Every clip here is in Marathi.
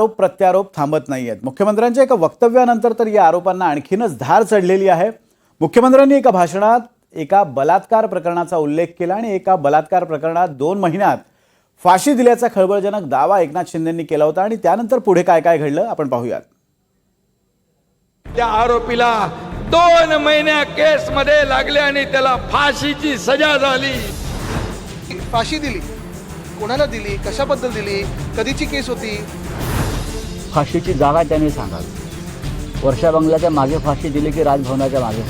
आरोप प्रत्यारोप थांबत नाही आहेत मुख्यमंत्र्यांच्या एका वक्तव्यानंतर तर या आरोपांना आणखीनच धार चढलेली आहे. मुख्यमंत्र्यांनी एका भाषणात एका बलात्कार प्रकरणाचा उल्लेख केला आणि एका बलात्कार प्रकरणात दोन महिन्यात फाशी दिल्याचा खळबळजनक दावा एकनाथ शिंदेंनी केला होता आणि त्यानंतर पुढे काय काय घडलं आपण पाहूयात. त्या आरोपीला दोन महिन्या केस मध्ये लागले आणि त्याला फाशीची सजा झाली. फाशी दिली. कोणाला दिली? कशाबद्दल दिली? कधीची केस होती? फाशीची जागा त्याने सांगावी. वर्षा बंगल्याच्या मागे फाशी दिली की राजभवनाच्या मागे?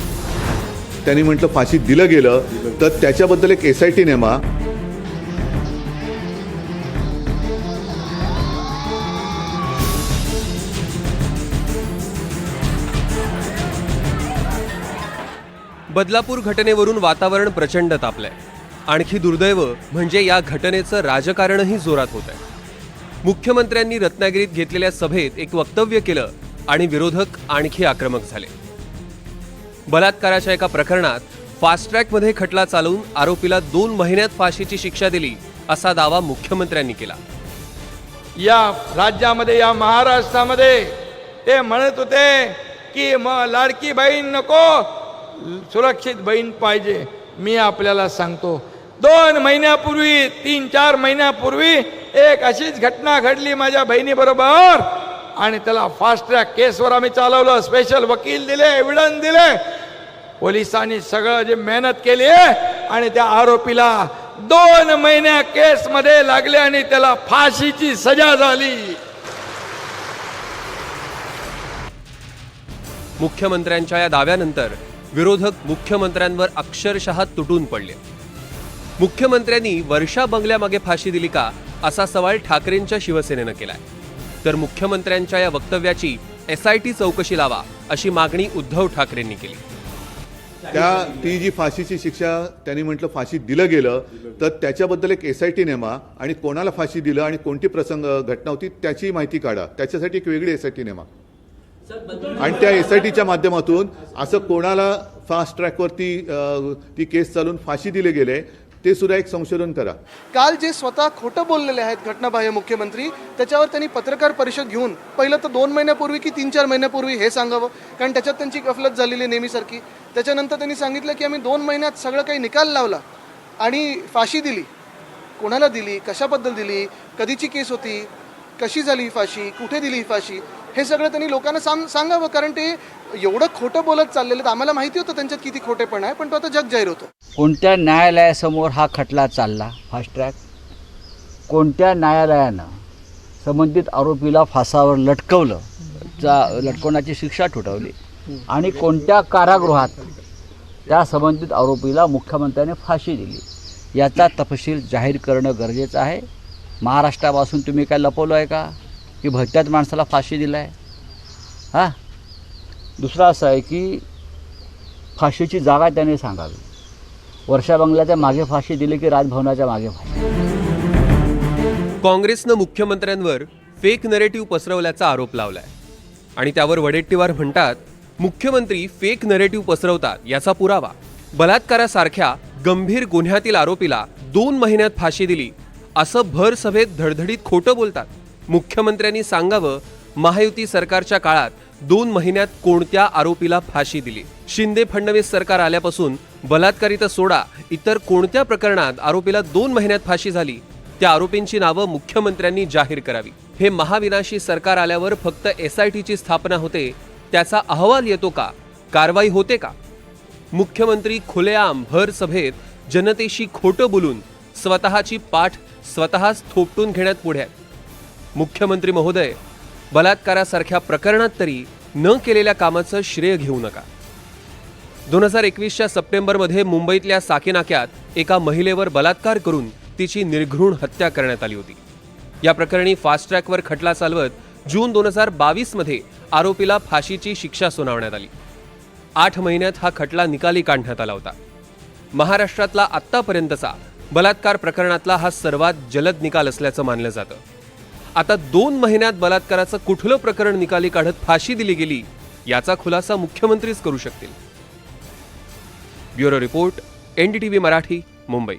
त्यांनी म्हटलं फाशी दिलं गेलं तर त्याच्याबद्दल एक एस आय टी नेमा. बदलापूर घटनेवरून वातावरण प्रचंड तापलंय. आणखी दुर्दैव म्हणजे या घटनेचं राजकारणही जोरात होत आहे मुख्यमंत्र्यांनी रत्नागिरीत घेतलेल्या सभेत एक वक्तव्य केलं आणि विरोधक आणखी आक्रमक झाले. बलात्काराच्या एका प्रकरणात फास्ट ट्रॅकमध्ये खटला चालवून आरोपीला दोन महिन्यात फाशीची शिक्षा दिली असा दावा मुख्यमंत्र्यांनी केला. या राज्यामध्ये या महाराष्ट्रामध्ये ते म्हणत होते की मग लाडकी बहीण नको सुरक्षित बहीण पाहिजे. मी आपल्याला सांगतो दोन महिन्यापूर्वी तीन चार महिन्यापूर्वी एक अशीच घटना घडली माझ्या बहिणीबरोबर आणि त्याला फास्ट ट्रॅक केसवर आम्ही चालवलं. स्पेशल वकील दिले एव्हिडन्स दिले. पोलिसांनी सगळं जे मेहनत केली आहे आणि त्या आरोपीला दोन महिन्या केस मध्ये लागले आणि त्याला फाशीची सजा झाली. मुख्यमंत्र्यांच्या या दाव्यानंतर विरोधक मुख्यमंत्र्यांवर अक्षरशः तुटून पडले. मुख्यमंत्र्यांनी वर्षा बंगल्यामागे फाशी दिली का असा सवाल ठाकरेंच्या शिवसेनेनं केलाय. तर मुख्यमंत्र्यांच्या या वक्तव्याची एस आय टी चौकशी लावा अशी मागणी उद्धव ठाकरेंनी केली. त्या ती जी फाशीची शिक्षा त्यांनी म्हटलं फाशी दिलं गेलं तर त्याच्याबद्दल एक एस आय टी नेमा आणि कोणाला फाशी दिलं आणि कोणती प्रसंग घटना होती त्याची माहिती काढा. त्याच्यासाठी एक वेगळी एस आय टी नेमा. आणि त्या एस आय टीच्या माध्यमातून असं कोणाला फास्ट ट्रॅकवरती ती केस चालून फाशी दिले गेले ते सुद्धा एक संशोधन करा. काल जे स्वतः खोटं बोललेले आहेत घटनाबाह्य मुख्यमंत्री त्याच्यावर त्यांनी पत्रकार परिषद घेऊन पहिलं तर दोन महिन्यापूर्वी की तीन चार महिन्यापूर्वी हे सांगावं कारण त्याच्यात त्यांची गफलत झालेली आहे नेहमीसारखी. त्याच्यानंतर त्यांनी सांगितलं की आम्ही दोन महिन्यात सगळं काही निकाल लावला आणि फाशी दिली. कोणाला दिली? कशाबद्दल दिली? कधीची केस होती? कशी झाली ही फाशी? कुठे दिली ही फाशी? हे सगळं त्यांनी लोकांना सांग सांगावं. कारण ते एवढं खोटं बोलत चाललेलं तर आम्हाला माहिती होतं त्यांच्यात किती खोटेपण आहे पण तो आता जग जाहीर होतो. कोणत्या न्यायालयासमोर हा खटला चालला? फास्ट ट्रॅक कोणत्या न्यायालयानं संबंधित आरोपीला फासावर लटकवलं? चा लटकवण्याची शिक्षा ठोठवली. आणि कोणत्या कारागृहात त्या संबंधित आरोपीला मुख्यमंत्र्याने फाशी दिली? याचा तपशील जाहीर करणं गरजेचं आहे. महाराष्ट्रापासून तुम्ही काय लपवलं आहे का? की भलत्याच माणसाला फाशी दिला आहे हां? दुसरं असं आहे की फाशीची जागा त्याने सांगावी. वर्षा बंगल्याच्या मागे फाशी दिली की राजभवनाच्या मागे फाशी काँग्रेसनं मुख्यमंत्र्यांवर फेक नरेटिव्ह पसरवल्याचा आरोप लावलाय. आणि त्यावर वडेट्टीवार म्हणतात मुख्यमंत्री फेक नरेटिव्ह पसरवतात याचा पुरावा. बलात्कारासारख्या गंभीर गुन्ह्यातील आरोपीला दोन महिन्यात फाशी दिली. असं भर सभेत धडधडीत खोटं बोलतात. मुख्यमंत्र्यांनी सांगावं महायुती सरकारच्या काळात दोन महिन्यात कोणत्या आरोपीला फाशी दिली? शिंदे फडणवीस सरकार आल्यापासून बलात्कारिता सोडा इतर कोणत्या प्रकरणात आरोपीला दोन महिन्यात फाशी झाली? त्या आरोपींची नावं मुख्यमंत्र्यांनी जाहीर करावी. हे महाविनाशी सरकार आल्यावर फक्त एस आय टीची स्थापना होते त्याचा अहवाल येतो का? कारवाई होते का? मुख्यमंत्री खुलेआम भर सभेत जनतेशी खोटं बोलून स्वतःची पाठ स्वतःच थोपटून घेण्यात पुढे आहेत. मुख्यमंत्री महोदय बलात्कारासारख्या प्रकरणात तरी न केलेल्या कामाचं श्रेय घेऊ नका. दोन हजार एकवीसच्या सप्टेंबरमध्ये मुंबईतल्या साकीनाक्यात एका महिलेवर बलात्कार करून तिची निर्घृण हत्या करण्यात आली होती. या प्रकरणी फास्ट ट्रॅकवर खटला चालवत जून दोन हजार बावीसमध्ये आरोपीला फाशीची शिक्षा सुनावण्यात आली. आठ महिन्यात हा खटला निकाली काढण्यात आला होता. महाराष्ट्रातला आत्तापर्यंतचा बलात्कार प्रकरणातला हा सर्वात जलद निकाल असल्याचं मानलं जातं. आता दोन महिन्यात बलात्काराचं कुठलं प्रकरण निकाली काढत फाशी दिली गेली याचा खुलासा मुख्यमंत्रीच करू शकतील. Bureau report NDTV Marathi Mumbai.